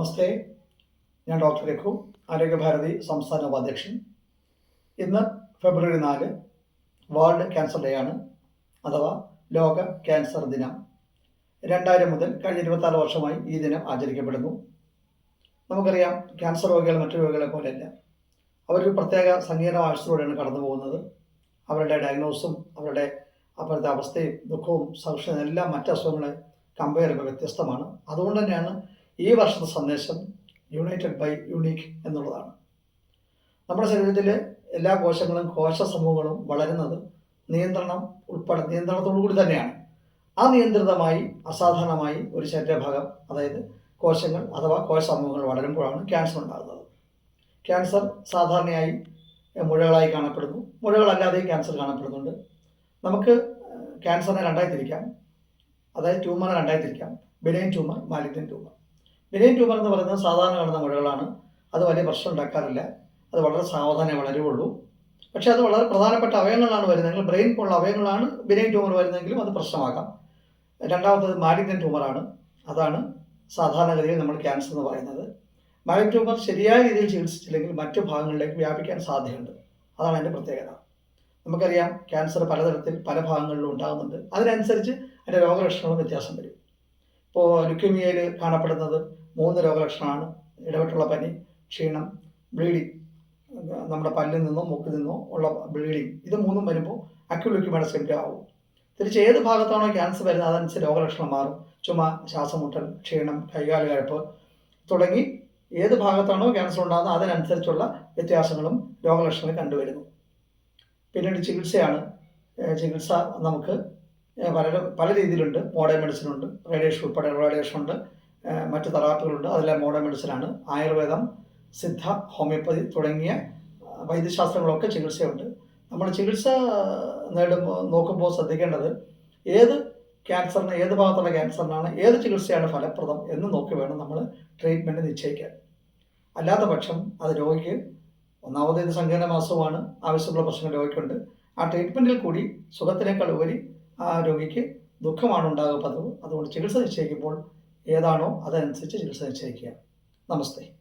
നമസ്തേ. ഞാൻ ഡോക്ടർ രഘു ആരോഗ്യഭാരതി സംസ്ഥാന ഉപാധ്യക്ഷൻ. ഇന്ന് ഫെബ്രുവരി നാല് വേൾഡ് ക്യാൻസർ ഡേ ആണ് അഥവാ ലോക ക്യാൻസർ ദിനം. രണ്ടായിരം മുതൽ കഴിഞ്ഞ ഇരുപത്താറ് വർഷമായി ഈ ദിനം ആചരിക്കപ്പെടുന്നു. നമുക്കറിയാം ക്യാൻസർ രോഗികൾ മറ്റു രോഗികളെ പോലെയല്ല. അവരൊരു പ്രത്യേക സങ്കീർണ ആവശ്യത്തിലൂടെയാണ് കടന്നു പോകുന്നത്. അവരുടെ ഡയഗ്നോസും അവരുടെ അപ്പോഴത്തെ അവസ്ഥയും ദുഃഖവും സൗക്ഷവും എല്ലാം മറ്റ് അസുഖങ്ങളെ കമ്പയർ ചെയ്യുമ്പോൾ വ്യത്യസ്തമാണ്. അതുകൊണ്ട് തന്നെയാണ് ഈ വർഷത്തെ സന്ദേശം യുണൈറ്റഡ് ബൈ യുണീക്ക് എന്നുള്ളതാണ്. നമ്മുടെ ശരീരത്തിലെ എല്ലാ കോശങ്ങളും കോശ സമൂഹങ്ങളും വളരുന്നത് നിയന്ത്രണം ഉൾപ്പെടെ നിയന്ത്രണത്തോടു കൂടി തന്നെയാണ്. ആ നിയന്ത്രിതമായി അസാധാരണമായി ഒരു ശരീരഭാഗം അതായത് കോശങ്ങൾ അഥവാ കോശ സമൂഹങ്ങൾ വളരുമ്പോഴാണ് ക്യാൻസർ ഉണ്ടാകുന്നത്. ക്യാൻസർ സാധാരണയായി മുഴകളായി കാണപ്പെടുന്നു. മുഴകളല്ലാതെയും ക്യാൻസർ കാണപ്പെടുന്നുണ്ട്. നമുക്ക് ക്യാൻസറിനെ രണ്ടായി തിരിക്കാം. അതായത് ട്യൂമറിനെ രണ്ടായി തിരിക്കാം. Benign tumour malignant tumour benign tumour എന്ന് പറയുന്നത് സാധാരണ കാണുന്ന മുഴകളാണ്. അത് വലിയ പ്രശ്നം ഉണ്ടാക്കാറില്ല. അത് വളരെ സാവധാനം വളരുകയുള്ളൂ പക്ഷേ അത് വളരെ പ്രധാനപ്പെട്ട അവയവങ്ങളാണ് വരുന്നതെങ്കിൽ ബ്രെയിൻ പോലുള്ള അവയവങ്ങളാണ് ബിനൈൻ ട്യൂമർ വരുന്നതെങ്കിലും അത് പ്രശ്നമാകാം രണ്ടാമത്തത് മാലിന്യൻ ട്യൂമറാണ് അതാണ് സാധാരണഗതിയിൽ നമ്മൾ ക്യാൻസർ എന്ന് പറയുന്നത്. മാലിൻ ട്യൂമർ ശരിയായ രീതിയിൽ ചികിത്സിച്ചില്ലെങ്കിൽ മറ്റു ഭാഗങ്ങളിലേക്ക് വ്യാപിക്കാൻ സാധ്യതയുണ്ട്. അതാണ് അതിന്റെ പ്രത്യേകത. നമുക്കറിയാം ക്യാൻസർ പലതരത്തിൽ പല ഭാഗങ്ങളിലും ഉണ്ടാകുന്നുണ്ട്. അതിനനുസരിച്ച് അതിന്റെ രോഗലക്ഷണങ്ങളും വ്യത്യാസം വരും. ഇപ്പോൾ ലുക്യൂമിയയിൽ കാണപ്പെടുന്നത് മൂന്ന് രോഗലക്ഷണമാണ്. ഇടവിട്ടുള്ള പനി ക്ഷീണം ബ്ലീഡിങ് നമ്മുടെ പല്ലിൽ നിന്നോ മൂക്കിൽ നിന്നോ ഉള്ള ബ്ലീഡിങ്. ഇത് മൂന്നും വരുമ്പോൾ അക്യൂ ലുക്യൂമിയുടെ സിംറ്റം ആവും. തിരിച്ച് ഏത് ഭാഗത്താണോ ക്യാൻസർ വരുന്നത് അതനുസരിച്ച് രോഗലക്ഷണം മാറും. ചുമ ശ്വാസമുട്ടൽ ക്ഷീണം കൈകാൽ കഴപ്പ് തുടങ്ങി ഏത് ഭാഗത്താണോ ക്യാൻസർ ഉണ്ടാകുന്നത് അതിനനുസരിച്ചുള്ള വ്യത്യാസങ്ങളും രോഗലക്ഷണങ്ങൾ കണ്ടുവരുന്നു. പിന്നീട് ചികിത്സയാണ്. ചികിത്സ നമുക്ക് പല പല രീതിയിലുണ്ട്. മോഡേൺ മെഡിസിൻ ഉണ്ട് റേഡിയേഷൻ ഉൾപ്പെടെ റേഡിയേഷൻ ഉണ്ട്. മറ്റ് തറാപ്പുകളുണ്ട് അതിലെ മോഡേൺ മെഡിസിനാണ് ആയുർവേദം സിദ്ധ ഹോമിയോപ്പതി തുടങ്ങിയ വൈദ്യശാസ്ത്രങ്ങളൊക്കെ ചികിത്സയുണ്ട്. നമ്മൾ ചികിത്സ നേടുമ്പോൾ നോക്കുമ്പോൾ ശ്രദ്ധിക്കേണ്ടത് ഏത് ക്യാൻസറിന് ഏത് ഭാഗത്തുള്ള ക്യാൻസറിനാണ് ഏത് ചികിത്സയാണ് ഫലപ്രദം എന്ന് നോക്കി വേണം നമ്മൾ ട്രീറ്റ്മെന്റ് നിശ്ചയിക്കാൻ. അല്ലാത്ത പക്ഷം അത് രോഗിക്ക് ഒന്നാമത് ഇത് സങ്കീർണ മാസവുമാണ്. ആവശ്യമുള്ള പ്രശ്നങ്ങൾ രോഗിക്കുണ്ട്. ആ ട്രീറ്റ്മെന്റിൽ കൂടി സുഖത്തിനേക്കാൾ ഉപരി ആ രോഗിക്ക് ദുഃഖമാണ് ഉണ്ടാകുക പതിവ്. അതുകൊണ്ട് ചികിത്സ നിശ്ചയിക്കുമ്പോൾ ഏതാണോ അതനുസരിച്ച് ചികിത്സ നിശ്ചയിക്കുക. നമസ്തേ.